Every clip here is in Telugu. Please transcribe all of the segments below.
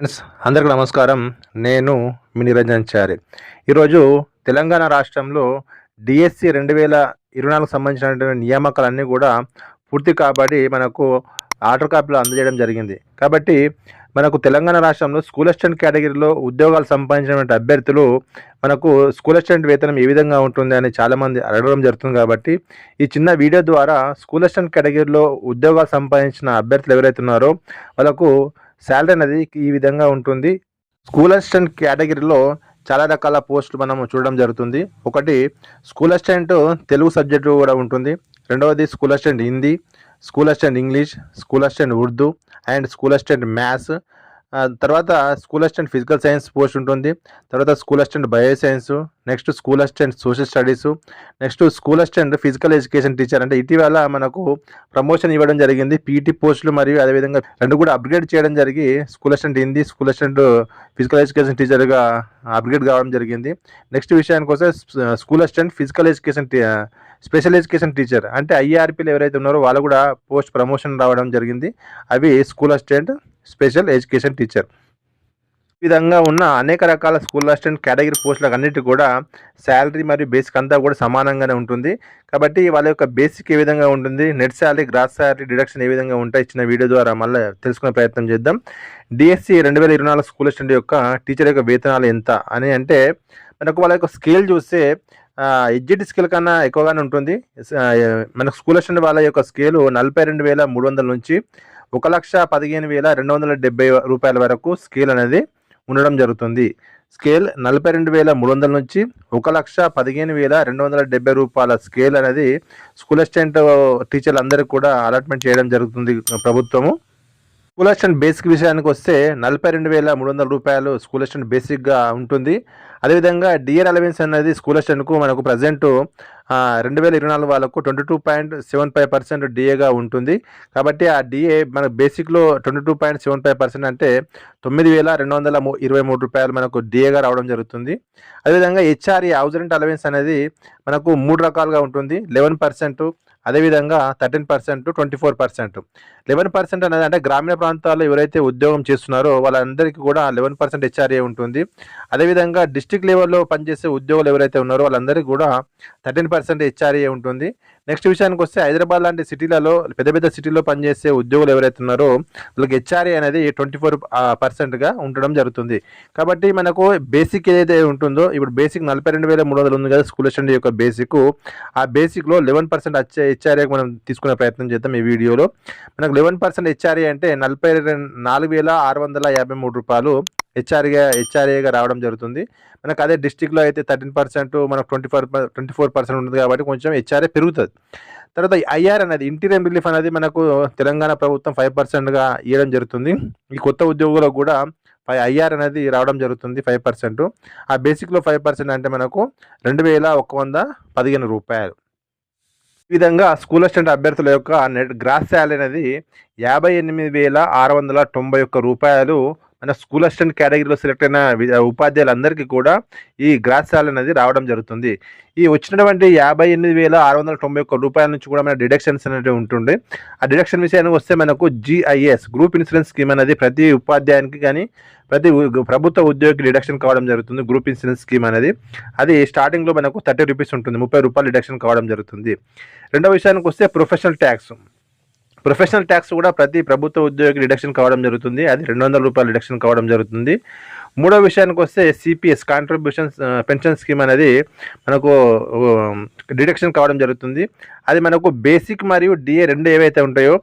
ఫ్రెండ్స్ అందరికీ నమస్కారం. నేను మీ నిరంజన్ చారి. ఈరోజు తెలంగాణ రాష్ట్రంలో డిఎస్సి రెండు వేల ఇరవై నాలుగు సంబంధించినటువంటి నియామకాలన్నీ కూడా పూర్తి కాబట్టి మనకు ఆర్డర్ కాపీలో అందజేయడం జరిగింది. కాబట్టి మనకు తెలంగాణ రాష్ట్రంలో స్కూల్ అసిస్టెంట్ కేటగిరీలో ఉద్యోగాలు సంపాదించినటువంటి అభ్యర్థులు మనకు స్కూల్ అసిస్టెంట్ వేతనం ఏ విధంగా ఉంటుంది అని చాలామంది అడగడం జరుగుతుంది కాబట్టి ఈ చిన్న వీడియో ద్వారా స్కూల్ అసిస్టెంట్ కేటగిరీలో ఉద్యోగాలు సంపాదించిన అభ్యర్థులు ఎవరైతే ఉన్నారో వాళ్ళకు శాలరీ అనేది ఈ విధంగా ఉంటుంది. స్కూల్ అసిస్టెంట్ కేటగిరీలో చాలా రకాల పోస్టులు మనం చూడడం జరుగుతుంది. ఒకటి స్కూల్ అసిస్టెంట్ తెలుగు సబ్జెక్టు కూడా ఉంటుంది. రెండవది school assistant Hindi school assistant English school assistant Urdu and school assistant maths. తర్వాత school assistant physical science post ఉంటుంది. తర్వాత school assistant bio science next school assistant social studies next school assistant physical education teacher. అంటే ఇటీవల మనకు ప్రమోషన్ ఇవ్వడం జరిగింది. పీటీ పోస్టులు మరియు అదేవిధంగా రెండు కూడా అప్గ్రేడ్ చేయడం జరిగి school assistant Hindi school assistant physical education టీచర్గా అప్గ్రేడ్ కావడం జరిగింది. నెక్స్ట్ విషయానికి వస్తే school assistant physical education special education teacher. అంటే ఐఆర్పీలు ఎవరైతే ఉన్నారో వాళ్ళు కూడా పోస్ట్ ప్రమోషన్ రావడం జరిగింది. అవి school assistant special education teacher. ఈ విధంగా ఉన్న అనేక రకాల స్కూల్ అసిస్టెంట్ కేటగిరీ పోస్టులకు అన్నిటి కూడా శాలరీ మరియు బేసిక్ అంతా కూడా సమానంగానే ఉంటుంది. కాబట్టి వాళ్ళ యొక్క బేసిక్ ఏ విధంగా ఉంటుంది net salary gross salary deduction ఏ విధంగా ఉంటాయి ఇచ్చిన వీడియో ద్వారా మళ్ళీ తెలుసుకునే ప్రయత్నం చేద్దాం. డిఎస్సి రెండు వేల ఇరవై నాలుగు స్కూల్ అసిస్టెంట్ యొక్క టీచర్ యొక్క వేతనాలు ఎంత అని అంటే మనకు వాళ్ళ యొక్క స్కేల్ చూస్తే ఎడ్జిట్ స్కేల్ కన్నా ఎక్కువగానే ఉంటుంది. మనకు స్కూల్ అసిస్టెంట్ వాళ్ళ యొక్క స్కేలు నలభై రెండు వేల మూడు వందల నుంచి ఒక లక్ష పదిహేను వేల రెండు వందల డెబ్బై రూపాయల వరకు స్కేల్ అనేది ఉండడం జరుగుతుంది. స్కేల్ నలభై రెండు వేల మూడు వందల నుంచి ఒక లక్ష పదిహేను వేల రెండు వందల డెబ్బై రూపాయల స్కేల్ అనేది స్కూల్ అసిస్టెంట్ టీచర్లు అందరికీ కూడా అలాట్మెంట్ చేయడం జరుగుతుంది ప్రభుత్వము. స్కూల్ అసిస్టెంట్ బేసిక్ విషయానికి వస్తే నలభై రెండు వేల మూడు వందల రూపాయలు స్కూల్ అసిస్టెంట్ బేసిక్గా ఉంటుంది. అదేవిధంగా డిఆర్ అలవెన్స్ అనేది స్కూల్ అసిస్టెంట్కు మనకు ప్రజెంట్ రెండు వేల ఇరవై నాలుగు వాళ్ళకు twenty two point seven five percent డిఏగా ఉంటుంది. కాబట్టి ఆ డిఏ మన బేసిక్లో twenty two point seven five percent అంటే తొమ్మిది వేల రెండు వందల ఇరవై మూడు రూపాయలు మనకు డిఏగా రావడం జరుగుతుంది. అదేవిధంగా హెచ్ఆర్ఈ హౌస్ రెంట్ అలవెన్స్ అనేది మనకు మూడు రకాలుగా ఉంటుంది. లెవెన్ పర్సెంట్ అదేవిధంగా thirteen percent twenty four percent. Eleven percent అనేది అంటే గ్రామీణ ప్రాంతాల్లో ఎవరైతే ఉద్యోగం చేస్తున్నారో వాళ్ళందరికీ కూడా లెవెన్ పర్సెంట్ హెచ్ఆర్ఏ ఉంటుంది. అదేవిధంగా డిస్టిక్ లెవెల్లో పనిచేసే ఉద్యోగులు ఎవరైతే ఉన్నారో వాళ్ళందరికీ కూడా థర్టీన్ పర్సెంట్ హెచ్ఆర్ఏ ఉంటుంది. నెక్స్ట్ విషయానికి వస్తే హైదరాబాద్ లాంటి సిటీలలో పెద్ద పెద్ద సిటీలో పనిచేసే ఉద్యోగులు ఎవరైతే ఉన్నారో వాళ్ళకి హెచ్ఆర్ఏ అనేది ట్వంటీ ఫోర్ పర్సెంట్గా ఉండడం జరుగుతుంది. కాబట్టి మనకు బేసిక్ ఏదైతే ఉంటుందో ఇప్పుడు బేసిక్ నలభై రెండు వేల మూడు వందలు ఉంది కదా స్కూల్ అసిస్టెంట్ యొక్క బేసిక్. ఆ బేసిక్లో లెవెన్ పర్సెంట్ వచ్చే హెచ్ఆర్ఏకి మనం తీసుకునే ప్రయత్నం చేద్దాం ఈ వీడియోలో. మనకు లెవెన్ పర్సెంట్ హెచ్ఆర్ఏ అంటే నలభై నాలుగు వేల ఆరు వందల యాభై మూడు రూపాయలు హెచ్ఆర్ఏగా హెచ్ఆర్ఏగా రావడం జరుగుతుంది. మనకు అదే డిస్టిక్లో అయితే థర్టీన్ పర్సెంట్ మనకు twenty four twenty four percent ఉంటుంది కాబట్టి కొంచెం హెచ్ఆర్ఏ పెరుగుతుంది. తర్వాత ఐఆర్ అనేది ఇంటీరియర్ రిలీఫ్ అనేది మనకు తెలంగాణ ప్రభుత్వం ఫైవ్ పర్సెంట్గా ఇవ్వడం జరుగుతుంది. ఈ కొత్త ఉద్యోగులకు కూడా ఫైవ్ ఐఆర్ అనేది రావడం జరుగుతుంది ఫైవ్ పర్సెంట్. ఆ బేసిక్లో ఫైవ్ పర్సెంట్ అంటే మనకు రెండు వేల ఒక వంద పదిహేను రూపాయలు. ఈ విధంగా స్కూల్ అసిస్టెంట్ అభ్యర్థుల యొక్క నెట్ గ్రాస్ శాలరీ అనేది యాభై ఎనిమిది వేల ఆరు వందల తొంభై ఒక్క రూపాయలు మన స్కూల్ అసిస్టెంట్ కేటగిరీలో సెలెక్ట్ అయిన ఉపాధ్యాయులందరికీ కూడా ఈ గ్రాస్ శాలరీ అనేది రావడం జరుగుతుంది. ఈ వచ్చినటువంటి యాభై ఎనిమిది వేల ఆరు వందల తొంభై ఒక్క రూపాయల నుంచి కూడా మన డిడక్షన్స్ అనేవి ఉంటుంది ఆ డిడక్షన్ విషయానికి వస్తే మనకు జిఐఎస్ గ్రూప్ ఇన్సూరెన్స్ స్కీమ్ అనేది ప్రతి ఉపాధ్యాయునికి కానీ ప్రతి ప్రభుత్వ ఉద్యోగికి డిడక్షన్ కావడం జరుగుతుంది గ్రూప్ ఇన్సూరెన్స్ స్కీమ్ అనేది. అది స్టార్టింగ్లో మనకు థర్టీ రూపీస్ ఉంటుంది ముప్పై రూపాయలు డిడక్షన్ కావడం జరుగుతుంది. రెండో విషయానికి వస్తే ప్రొఫెషనల్ ట్యాక్స్. ప్రొఫెషనల్ ట్యాక్స్ కూడా ప్రతి ప్రభుత్వ ఉద్యోగి డిడక్షన్ కావడం జరుగుతుంది. అది రెండు వందల రూపాయలు డిడక్షన్ కావడం జరుగుతుంది. మూడో విషయానికి వస్తే సిపిఎస్ కాంట్రిబ్యూషన్స్ పెన్షన్ స్కీమ్ అనేది మనకు డిడక్షన్ కావడం జరుగుతుంది. అది మనకు బేసిక్ మరియు డిఏ రెండు ఏవైతే ఉంటాయో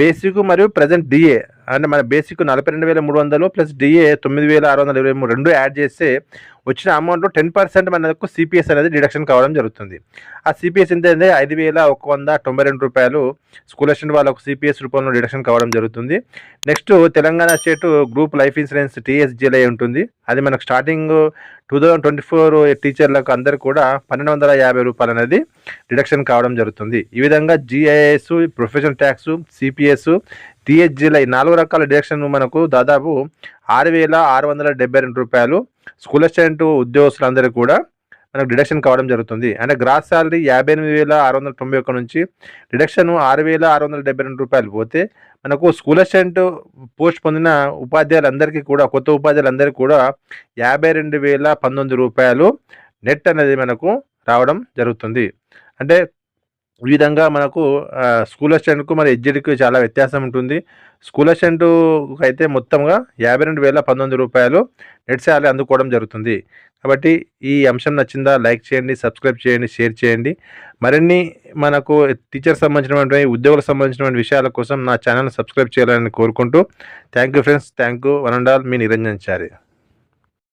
బేసిక్ మరియు ప్రజెంట్ డిఏ అంటే మన బేసిక్ నలభై రెండు వేల మూడు వందలు ప్లస్ డిఏ తొమ్మిది వేల ఆరు వందల ఇరవై మూడు రెండు యాడ్ చేస్తే వచ్చిన అమౌంట్లో టెన్ పర్సెంట్ మనకు సిపిఎస్ అనేది డిడక్షన్ కావడం జరుగుతుంది. ఆ సిపిఎస్ ఎంత అయితే ఐదు వేల ఒక వంద తొంభై రెండు రూపాయలు స్కూల్ అసిస్టెంట్ వాళ్ళకు సిపిఎస్ రూపంలో డిడక్షన్ కావడం జరుగుతుంది. Next Telangana state group life insurance TSGLI ఉంటుంది. అది మనకు starting two thousand twenty four టీచర్లకు అందరు కూడా పన్నెండు వందల యాభై రూపాయలు అనేది డిడక్షన్ కావడం జరుగుతుంది. ఈ విధంగా జిఐఎస్ ప్రొఫెషనల్ ట్యాక్స్ సిపిఎస్ టీహెచ్జీల ఈ నాలుగు రకాల డిడక్షన్ మనకు దాదాపు ఆరు వేల ఆరు వందల డెబ్బై రెండు రూపాయలు. స్కూల్ అసిస్టెంట్ ఉద్యోగస్తులందరికీ కూడా మనకు డిడక్షన్ కావడం జరుగుతుంది. అంటే గ్రాస్ శాలరీ యాభై ఎనిమిది వేల ఆరు వందల తొంభై ఒక్క నుంచి డిడక్షన్ ఆరు వేల ఆరు వందల డెబ్బై రెండు రూపాయలు పోతే మనకు స్కూల్ అసిస్టెంట్ పోస్ట్ పొందిన ఉపాధ్యాయులందరికీ కూడా కొత్త ఉపాధ్యాయులందరికీ కూడా యాభై రెండు వేల పంతొమ్మిది రూపాయలు నెట్ అనేది మనకు రావడం జరుగుతుంది. అంటే ఈ విధంగా మనకు స్కూల్ అసిస్టెంట్కు మరి ఎడ్జిడ్కి చాలా వ్యత్యాసం ఉంటుంది. స్కూల్ అసిస్టెంట్కి అయితే మొత్తంగా యాభై రెండు వేల పంతొమ్మిది రూపాయలు నెట్ శాలరీ అందుకోవడం జరుగుతుంది. కాబట్టి ఈ అంశం నచ్చిందా లైక్ చేయండి సబ్స్క్రైబ్ చేయండి షేర్ చేయండి. మరిన్ని మనకు టీచర్ సంబంధించినటువంటి ఉద్యోగులకు సంబంధించినటువంటి విషయాల కోసం నా ఛానల్ సబ్స్క్రైబ్ చేయాలని కోరుకుంటూ thank you friends thank you one and all me Niranjan Chari.